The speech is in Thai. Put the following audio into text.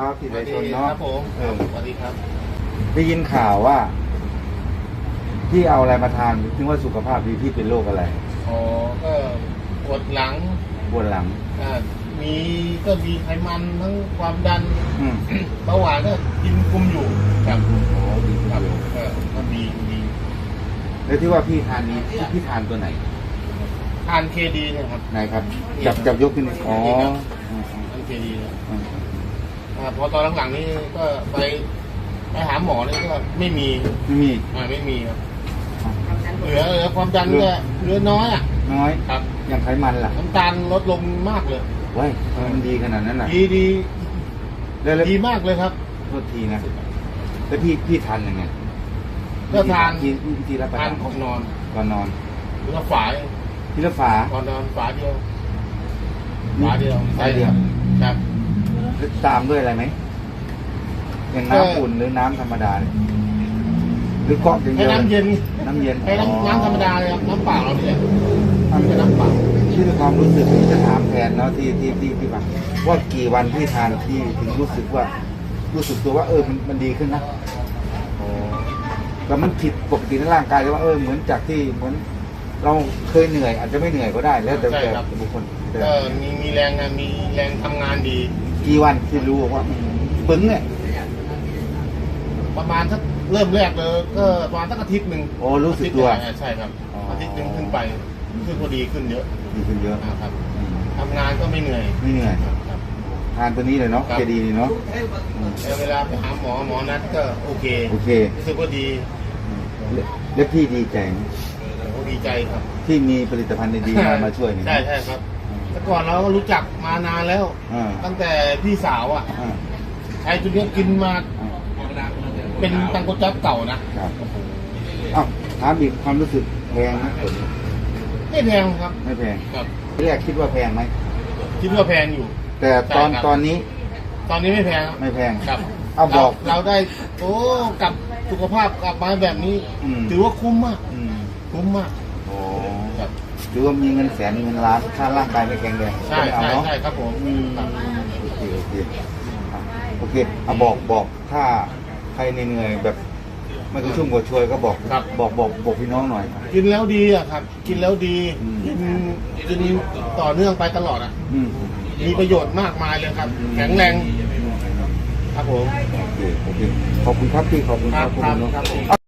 ครับพี่สไรวัสชดีนคเนาะรับผมเออสวัสดีครับ ได้ยินข่าวว่า พี่เอาอะไรมาทานถึงว่าสุขภาพดีพี่เป็นโรคอะไรอ๋อก็ปวดหลังปวดหลังอ่ามีก็มีไขมันทั้งความดันอืมเบาหวานก็กินคุมอยู่ครับโอ้ดีคครัรับบก็ก็มีมีแล้วที่ว่าพี่ทานนี้พี่พี่ทานตัวไหนทานเคดีเนี่ยครับ ไหนครับ จับจับยกขึ้นนี่อ๋ออืมทานเคดีเนี่ยอืมอ่า พอตอนหลังๆนี่ก็ไปไปหาหมอนี่ก็ไม่มีไม่มีอ่าไม่มีครับเหลือเหลือความดันก็เหลือน้อยอะน้อยครับ อย่างไขมันล่ะน้ำตาลลดลงมากเลยเว้ยทำไมมันดีขนาดนั้นล่ะดีดีแล้วแล้วดีมากเลยครับโทษทีนะแล้วพี่พี่ทานยังไงก็ทานวิธีวิธีรับประทาทานนก่อนนอนก่อนนอนหรือว่าฝาทีละฝาก่อนนอนฝาเดียวฝาเดียวฝาเดียวครับ แล้วตามด้วยอะไรไหมอย่างก็น้ำอุ่นหรือน้ำธรรมดาเนี่ยหรือก๊อกอย่างให้เดียวน้ำเย็นน้ำเย็นให้น้ำน้ำธรรมดาเลยครับน้ำเปล่าเราเนี่ยไม่น้ำเปล่าที่ในความรู้สึกที่จะถามแทนเนาะที่ที่ที่ที่มาว่ากี่วันที่ทานที่ถึงรู้สึกว่า รู้สึกตัวว่าเออมันมันดีขึ้นนะแต่มันผิดปกติในร่างกายเลยว่าเออเหมือนจากที่เหมือน เราเคยเหนื่อย อาจจะไม่เหนื่อยก็ได้ แล้วแต่แต่บุคคลแต่ ก็มีมีแรงงานมีแรงทำงานดี กี่วันที่รู้ว่าอืมปึ้งเนี่ยประมาณสักเริ่มแรกเลยก็ประมาณสักอาทิตย์หนึ่งโอ้รู้สึกตัวอาทิตย์หนึ่งอ่าใช่ครับอ๋อออาทิตย์หนึงขึ้นไปรู้สึกว่าดีขึ้นเยอะดีขึ้นเยอะนะครับอืมทำงานก็ไม่เหนื่อยไม่เหนื่อยครับครับทานตัวนี้เลยเนาะครับเคดีนี่เนาะอืมแล้วเวลาไปหาหมอหมอนัดก็โอเคโอเครู้สึกว่าดีอืมแล้วแล้วพี่ดีใจไหมโอ้ดีใจครับ ที่มีผลิตภัณฑ์ดีๆมามาช่วยเนี่ยใช่ใช่ครับ แต่ก่อนเราก็รู้จักมานานแล้ว อ่าตั้งแต่พี่สาวอะอ่าใช้จุดนี้กินมาอ่าเป็นตังโกจับเก่านะครับอ้าวถามอีกความรู้สึกแพงไหมตัวนี้ไม่แพงครับไม่แพงครับที่แรกคิดว่าแพงไหมคิดว่าแพงอยู่ แต่ตอนใช่ครับ ตอนนี้ตอนนี้ไม่แพงครับไม่แพง ครับเอาบอกรเราได้โอ้กลับสุขภาพกลับมาแบบนี้ อืม ถือว่าคุ้มมาก อืม คุ้มมากโอ้ครับ หรือว่ามีเงินแสนเงินล้านถ้าร่างกายไม่แข็งแรงใช่ก็ไม่เอาใช่เนาะใช่ครับผมอืมครับโอเคโอเคอะโอเคเอาบอกบอกถ้าใครเหนื่อยๆแบบไม่กระชุ่มกระชวยก็บอกครับบอกบอกบอกพี่น้องหน่อย กินแล้วดีอะครับ กินแล้วดีอืม กินกินต่อเนื่องไปตลอดอะ อืมมีประโยชน์มากมายเลยครับ แข็งแรงครับผม โอเคโอเคขอบคุณครับพี่ขอบคุณครับครับณน้องครับผมเอา